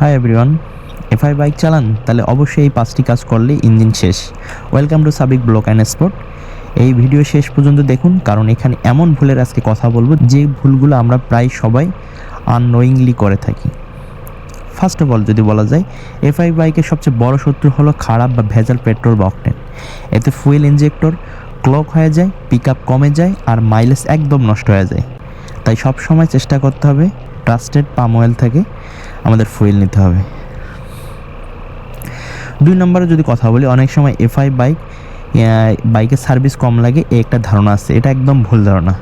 Hi everyone FI bike চালান, তাহলে অবশ্যই এই পাঁচটি কাজ করলেই ইঞ্জিন শেষ। Welcome to Sabik block and sport এই ভিডিও শেষ পর্যন্ত দেখুন, কারণ এখানে এমন ভুলের আজকে কথা বলব, যে ভুলগুলো আমরা প্রায় সবাই আননোয়িংলি করে থাকি। ফার্স্ট অফ অল যদি বলা যায় এফআই বাইকের সবচেয়ে বড় শত্রু হলো খারাপ বা ভেজাল পেট্রোল বা অকটেন এতে ফুয়েল ইঞ্জেক্টর ক্লক হয়ে যায় পিক আপ কমে যায়, আর মাইলেজ একদম নষ্ট হয়ে যায়। তাই সব সময় চেষ্টা করতে হবে ট্রাস্টেড পাম অয়েল থেকে। আমাদের ফুয়েল নিতে হবে। দুই নম্বরে যদি কথা বলি, অনেক সময় এফআই বাইক বাইকের সার্ভিস কম লাগে এই একটা ধারণা আছে। এটা একদম ভুল ধারণা।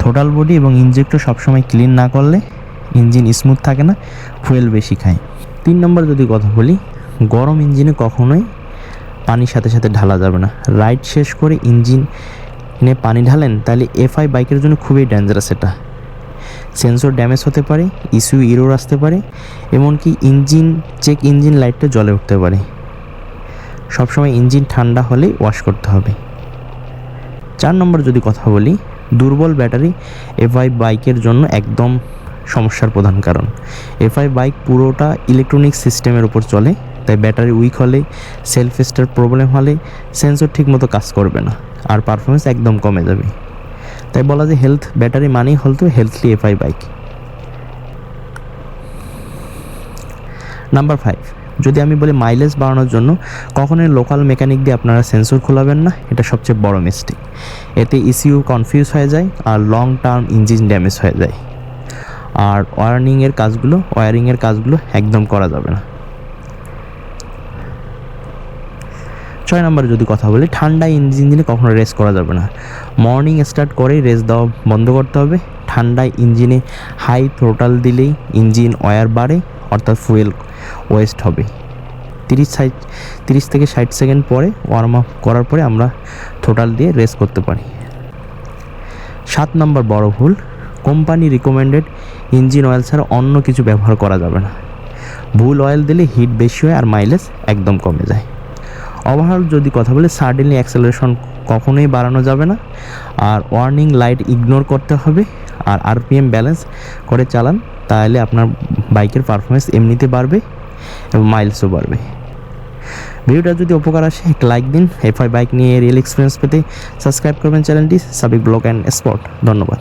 থোটাল বডি এবং ইঞ্জেক্টর সবসময় ক্লিন না করলে ইঞ্জিন স্মুথ থাকে না ফুয়েল বেশি খায়। তিন নম্বর যদি কথা বলি, গরম ইঞ্জিনে কখনোই পানির সাথে সাথে ঢালা যাবে না। রাইড শেষ করে ইঞ্জিন ইঞ্জিনে পানি ঢালেন, তাহলে এফআই বাইকের জন্য খুবই ডেঞ্জারাস এটা। সেন্সর ড্যামেজ হতে পারে, ইস্যু ইরোর আসতে পারে, এমনকি ইঞ্জিন, চেক ইঞ্জিন লাইটটা জ্বলে উঠতে পারে। সবসময় ইঞ্জিন ঠান্ডা হলেই ওয়াশ করতে হবে। চার নম্বর যদি কথা বলি, দুর্বল ব্যাটারি এফআই বাইকের জন্য একদম সমস্যার প্রধান কারণ। এফআই বাইক পুরোটা ইলেকট্রনিক সিস্টেমের উপর চলে, তাই ব্যাটারি উইক হলে, সেলফ স্টার প্রবলেম হলে, সেন্সর ঠিকমতো কাজ করবে না, আর পারফরমেন্স একদম কমে যাবে। তাই বলা যায় হেলথ ব্যাটারি মানেই হলতো হেলথলি এফআই বাইক নাম্বার ফাইভ যদি আমি বলি মাইলেজ বাড়ানোর জন্য, কখনোই লোকাল মেকানিক দিয়ে আপনারা সেন্সর খোলাবেন না, এটা সবচেয়ে বড় মিস্টেক এতে ইসিউ কনফিউজ হয়ে যায় আর লং টার্ম ইঞ্জিন ড্যামেজ হয়ে যায়। আর ওয়ারিংয়ের কাজগুলো ওয়ারিংয়ের কাজগুলো একদম করা যাবে না। ছয় নম্বরে যদি কথা বলি, ঠান্ডা ইঞ্জিন কখনো রেস করা যাবে না। মর্নিং স্টার্ট করেই রেস দেওয়া বন্ধ করতে হবে। ঠান্ডায় ইঞ্জিনে হাই থ্রোটাল দিলেই ইঞ্জিন ওয়ার বাড়ে, অর্থাৎ ফুয়েল ওয়েস্ট হবে। তিরিশ সাইট, তিরিশ থেকে ষাট সেকেন্ড পরে ওয়ার্ম আপ করার পরে আমরা থ্রোটাল দিয়ে রেস করতে পারি। সাত নম্বর বড় ভুল কোম্পানি রিকমেন্ডেড ইঞ্জিন অয়েল ছাড়া অন্য কিছু ব্যবহার করা যাবে না। ভুল অয়েল দিলে হিট বেশি হয় আর মাইলেজ একদম কমে যায়। ওভারঅল যদি কথা বলে সাডেনলি অ্যাক্সেলারেশন কখনোই বাড়ানো যাবে না। আর ওয়ার্নিং লাইট ইগনোর করতে হবে। আর আরপিএম ব্যালেন্স করে চালান, তাহলে আপনার বাইকের পারফরমেন্স এমনিতে বাড়বে এবং মাইলসও বাড়বে। ভিডিওটা যদি উপকার আসে একটা লাইক দিন। এফআই বাইক নিয়ে রিয়েল এক্সপিরিয়েন্স পেতে সাবস্ক্রাইব করবেন চ্যানেলটি সাবিক ব্লগ অ্যান্ড স্পট ধন্যবাদ।